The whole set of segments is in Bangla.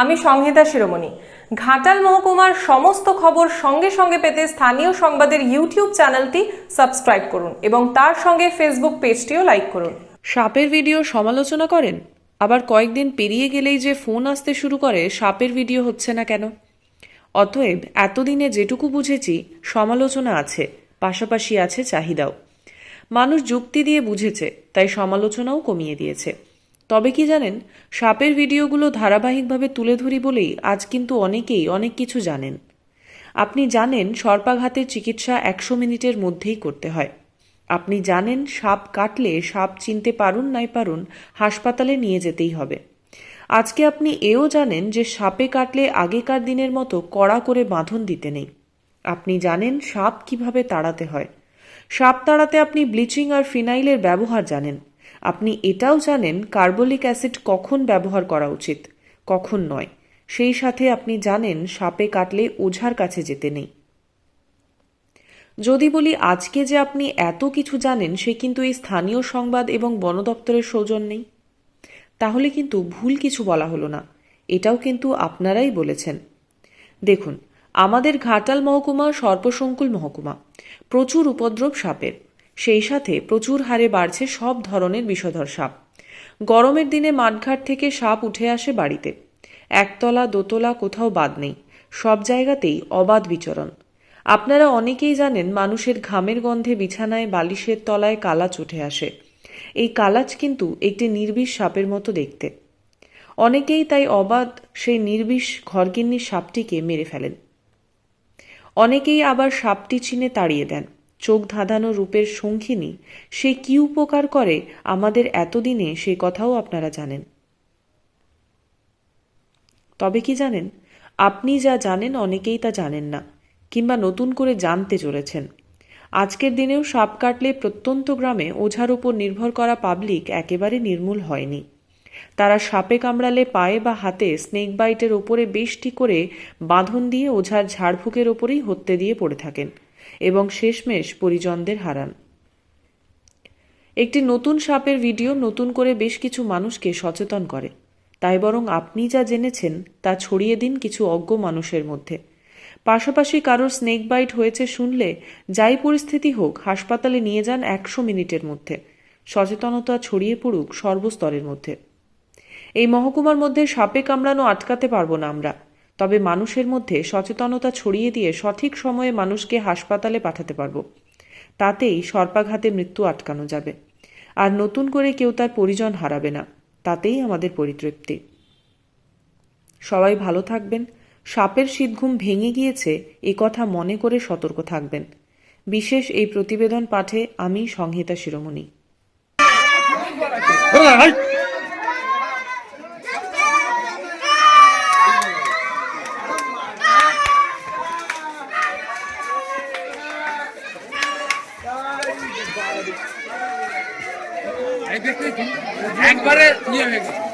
আমি সংহিতা শিরোমণি। ঘাটাল মহকুমার সমস্ত খবর সঙ্গে সঙ্গে পেতে স্থানীয় সংবাদের ইউটিউব চ্যানেলটি সাবস্ক্রাইব করুন এবং তার সঙ্গে ফেসবুক পেজটিও লাইক করুন। সাপের ভিডিও সমালোচনা করেন? আবার কয়েকদিন পেরিয়ে গেলেই যে ফোন আসতে শুরু করে, সাপের ভিডিও হচ্ছে না কেন? অতএব এতদিনে যেটুকু বুঝেছি, সমালোচনা আছে, পাশাপাশি আছে চাহিদাও। মানুষ যুক্তি দিয়ে বুঝেছে, তাই সমালোচনাও কমিয়ে দিয়েছে। তবে কি জানেন, সাপের ভিডিওগুলো ধারাবাহিকভাবে তুলে ধরি বলেই আজ কিন্তু অনেকেই অনেক কিছু জানেন। আপনি জানেন সর্পাঘাতের চিকিৎসা একশো মিনিটের মধ্যেই করতে হয়। আপনি জানেন সাপ কাটলে সাপ চিনতে পারুন নাই পারুন হাসপাতালে নিয়ে যেতেই হবে। আজকে আপনি এও জানেন যে সাপে কাটলে আগেকার দিনের মতো কড়া করে বাঁধন দিতে নেই। আপনি জানেন সাপ কীভাবে তাড়াতে হয়। সাপ তাড়াতে আপনি ব্লিচিং আর ফিনাইলের ব্যবহার জানেন। আপনি এটাও জানেন কার্বলিক অ্যাসিড কখন ব্যবহার করা উচিত, কখন নয়। সেই সাথে আপনি জানেন সাপে কাটলে ওঝার কাছে যেতে নেই। যদি বলি আজকে যে আপনি এত কিছু জানেন, সে কিন্তু এই স্থানীয় সংবাদ এবং বন দপ্তরের সৌজন নেই। তাহলে কিন্তু ভুল কিছু বলা হলো না। এটাও কিন্তু আপনারাই বলেছেন। দেখুন, আমাদের ঘাটাল মহকুমা সর্পসংকুল মহকুমা। প্রচুর উপদ্রব সাপের। সেই সাথে প্রচুর হারে বাড়ছে সব ধরনের বিষধর সাপ। গরমের দিনে মাঠঘাট থেকে সাপ উঠে আসে বাড়িতে। একতলা, দোতলা কোথাও বাদ নেই। সব জায়গাতেই অবাধ বিচরণ। আপনারা অনেকেই জানেন মানুষের ঘামের গন্ধে বিছানায়, বালিশের তলায় কালাচ উঠে আসে। এই কালাচ কিন্তু একটি নির্বিষ সাপের মতো দেখতে। অনেকেই তাই অবাধ সেই নির্বিষ ঘরগিন্নির সাপটিকে মেরে ফেলেন। অনেকেই আবার সাপটি চিনে তাড়িয়ে দেন। চোখ ধাঁধানো রূপের শঙ্খিনী, সে কি উপকার করে আমাদের এতদিনে সে কথাও আপনারা জানেন। তবে কি জানেন? আপনি যা জানেন অনেকেই তা জানেন না, কিংবা নতুন করে জানতে চলেছেন। আজকের দিনেও সাপ কাটলে প্রত্যন্ত গ্রামে ওঝার উপর নির্ভর করা পাবলিক একেবারে নির্মূল হয়নি। তারা সাপে কামড়ালে পায়ে বা হাতে স্নেক বাইটের ওপরে বেশটি করে বাঁধন দিয়ে ওঝার ঝাড়ফুঁকের ওপরেই হত্যে দিয়ে পড়ে থাকেন। এবং শেষমেশ পরিজনদের হারান। একটি নতুন সাপের ভিডিও নতুন করে বেশ কিছু মানুষকে সচেতন করে। তাই বরং আপনি যা জেনেছেন, তা ছড়িয়ে দিন কিছু অজ্ঞ মানুষের মধ্যে। পাশাপাশি কারোর স্নেক বাইট হয়েছে শুনলে, যাই পরিস্থিতি হোক, হাসপাতালে নিয়ে যান একশো মিনিটের মধ্যে। সচেতনতা ছড়িয়ে পড়ুক সর্বস্তরের মধ্যে। এই মহকুমার মধ্যে সাপে কামড়ানো আটকাতে পারব না আমরা। তবে মানুষের মধ্যে সচেতনতা ছড়িয়ে দিয়ে সঠিক সময়ে মানুষকে হাসপাতালে পাঠাতে পারব। তাতেই সর্পাঘাতে মৃত্যু আটকানো যাবে। আর নতুন করে কেউ তার পরিজন হারাবে না। তাতেই আমাদের পরিতৃপ্তি। সবাই ভালো থাকবেন। সাপের শীতঘুম ভেঙে গিয়েছে, এ কথা মনে করে সতর্ক থাকবেন। বিশেষ এই প্রতিবেদন পাঠে আমি সংহিতা শিরোমণি।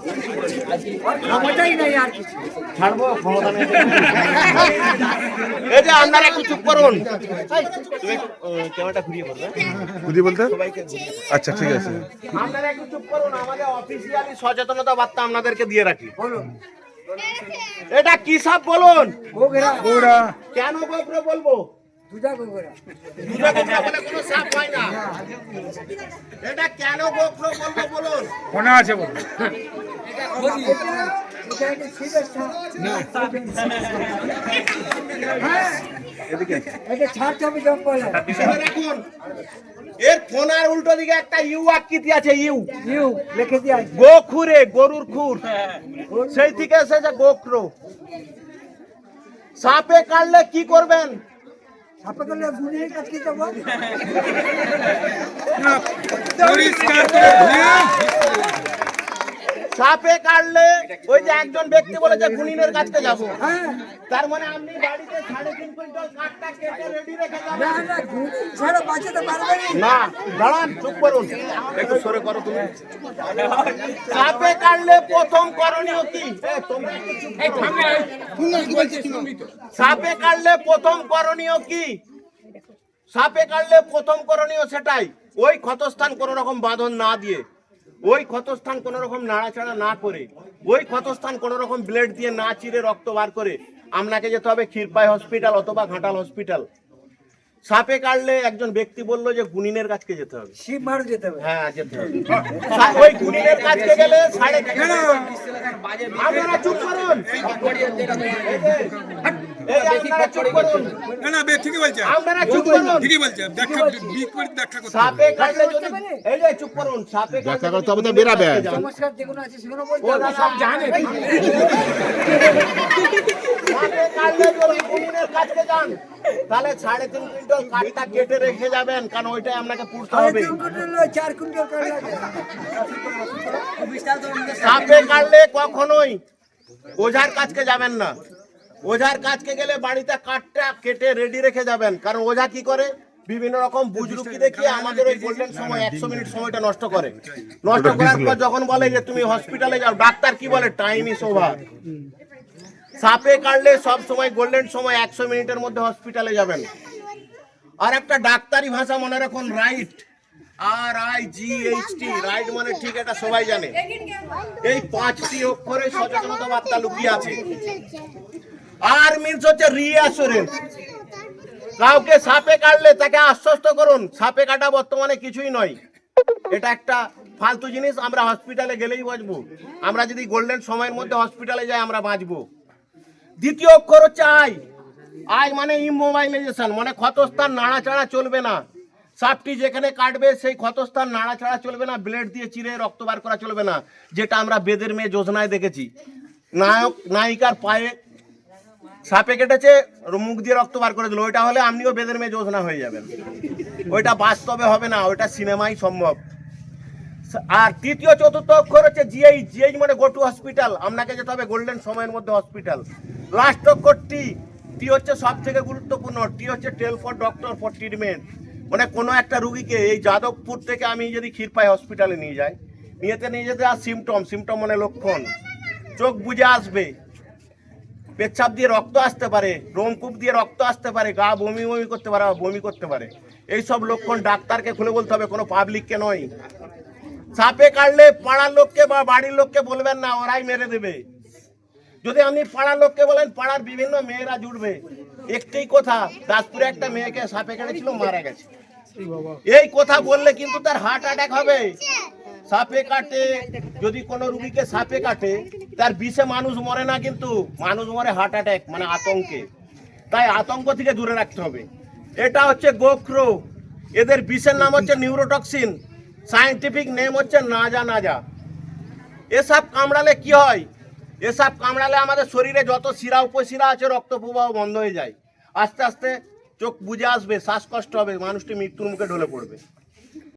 হয়ে এই যে আপনারা একটু চুপ করুন। তুমি ক্যামেরাটা ঘুরিয়ে করবে বুঝি বলতে? আচ্ছা ঠিক আছে। আপনারা একটু চুপ করুন আমাদের অফিসিয়ালি সচেতনতা বার্তা আপনাদেরকে দিয়ে রাখি। এটা কি সাপ বলুন? ওরা কেন বলব? দুধা গোবরা বলে কোনো সাপ হয় না। এটা কেন গোবরে বলব বলুন? ফোনে আছে বল। শুনে রাখুন এর ফোনার উল্টো দিকে একটা ইউ আকৃতি আছে ইউ। ইউ লিখে দিয়া গোখুরে গরুর খুর। সেই থেকে এসেছে গোখরো। সাপে কাটলে কি করবেন? সাপে কাটলে ওই যে একজন ব্যক্তি বলেছে গুনিনের কাছে যাব। তার মানে আপনি বাড়িতে সাড়ে তিন কুইন্টাল কাঠটা কেটে রেডি রেখে যাবেন। না দাঁড়ান চুপ করুন। একটু সরে করো তুমি। সাপে কাটলে প্রথম করণীয় কি? সাপে কাটলে প্রথম করণীয় কি? সাপে কাটলে প্রথম করণীয় সেটাই ওই ক্ষতস্থান কোন রকম বাঁধন না দিয়ে। ওই ক্ষতস্থান কোন রকম নাড়াচাড়া না করে ওই ক্ষতস্থান কোন রকম ব্লেড দিয়ে না চিরে রক্ত বার করে আপনাকে যেতে হবে ক্ষীরপাই হসপিটাল অথবা ঘাটাল হসপিটাল। সাপে কাটলে একজন ব্যক্তি বলল যে গুনিনের কাছকে যেতে হবে। শিব মার যেতে হবে। হ্যাঁ যেতে হবে। ওই গুনিনের কাছকে গেলে সাড়ে আপনারা চুপ করুন। এই আপনারা চুপ করুন। না না বে ঠিকই বলছে। আপনারা চুপ করুন। ঠিকই বলছে। ব্যাখ্যা বিপরীত ব্যাখ্যা করতে সাপে কাটলে যদি এই যে চুপ করুন। সাপে কাটলে যদি তবে তো বেরাবে। নমস্কার যেগুলো আছে সেগুলো বলতে ও সব জানে। সাপে কাটলে যদি গুনিনের কাছকে যান তাহলে সাড়ে তিন কুইন্টাল কাঠটা কেটে রেখে যাবেন কারণ ওইটাই আপনাকে পুড়তে হবে। চার কুইন্টাল সাপে কাটলে কখনোই ওঝার কাছকে যাবেন না। ওঝার কাছকে গেলে বাড়িতে কাঠটা কেটে রেডি রেখে যাবেন। কারণ ওঝা কি করে? বিভিন্ন রকম বুজরুকি দেখিয়ে আমাদের ওই গোল্ডেন সময় একশো মিনিট সময়টা নষ্ট করে। নষ্ট করার পর যখন বলে যে তুমি হসপিটালে যাও ডাক্তার কি বলে? টাইম ইস ওভার সাপে কাটলে সব সময় গোল্ডেন সময় একশো মিনিটের মধ্যে হসপিটালে যাবেন। আর একটা ডাক্তারি ভাষা মনে রাখুন right R I G H T right মানে ঠিক এটা সবাই জানে। এই পাঁচটি অক্ষরে সচেতনতা বার্তা লুকিয়ে আছে। আর মিনস হচ্ছে রিঅ্যাসুরেন্স কাউকে সাপে কাটলে তাকে আশ্বস্ত করুন, সাপে কাটা বর্তমানে কিছুই নয়। এটা একটা ফালতু জিনিস, আমরা হসপিটালে গেলেই বাঁচবো। আমরা যদি গোল্ডেন সময়ের মধ্যে হসপিটালে যাই, আমরা বাঁচবো। দ্বিতীয় অক্ষর হচ্ছে আই আই মানে ইমোবাইলাইজেশন মানে ক্ষতস্থান নাড়াচাড়া চলবে না। সাপটি যেখানে কাটবে, সেই ক্ষতস্থান নাড়াচাড়া চলবে না। ব্লেড দিয়ে চিরে রক্ত বার করা চলবে না, যেটা আমরা বেদের মেয়ে যোজনায় দেখেছি। নায়ক, নায়িকার পায়ে সাপে কেটেছে মুখ দিয়ে রক্ত বার করে দিল। ওইটা হলে আপনিও বেদের মেয়ে যোজনা হয়ে যাবেন। ওইটা বাস্তবে হবে না, ওইটা সিনেমাই সম্ভব। আর তৃতীয়, চতুর্থ অক্ষর হচ্ছে জিএইচ। জিএইচ মানে গো টু হসপিটাল। আপনাকে যেতে হবে গোল্ডেন সময়ের মধ্যে হসপিটাল। লাস্ট অক্ষর টি টি হচ্ছে সব থেকে গুরুত্বপূর্ণ। টি হচ্ছে tell for doctor for treatment. মানে কোনো একটা রুগীকে এই যাদবপুর থেকে আমি যদি ক্ষীরপাই হসপিটালে নিয়ে যাই নিয়েতে নিয়ে যেতে আর সিমটম সিমটম মানে লক্ষণ। চোখ বুঝে আসবে। পেচ্ছাপ দিয়ে রক্ত আসতে পারে রোমকূপ দিয়ে রক্ত আসতে পারে, গা বমি বমি করতে পারে বমি করতে পারে। এই সব লক্ষণ ডাক্তারকে খুলে বলতে হবে, কোনো পাবলিককে নয়। সাপে কাটলে পাড়ার লোককে বা বাড়ির লোককে বলবেন না, ওরাই মেরে দেবে। যদি আপনি পাড়ার লোককে বলেন, পাড়ার বিভিন্ন মেয়েরা জুড়বে একটাই কথা, দাসপুরে একটা মেয়েকে সাপে কেটেছিল, মারা গেছে। এই কথা বললে কিন্তু তার হার্ট অ্যাটাক হবে। সাপে কাটে, যদি কোনো রুগীকে সাপে কাটে, তার বিষে মানুষ মরে না কিন্তু মানুষ মরে হার্ট অ্যাটাক মানে আতঙ্কে। তাই আতঙ্ক থেকে দূরে রাখতে হবে। এটা হচ্ছে গোখরো। এদের বিষের নাম হচ্ছে নিউরোটক্সিন। সায়েন্টিফিক নেম হচ্ছে নাজা নাজা। এসব কামড়ালে কি হয়? এসব কামড়ালে আমাদের শরীরে যত শিরা উপশিরা আছে, রক্ত প্রবাহ বন্ধ হয়ে যায়। আস্তে আস্তে চোখ বুঝে আসবে, শ্বাসকষ্ট হবে, মানুষটি মৃত্যুর মুখে ঢলে পড়বে।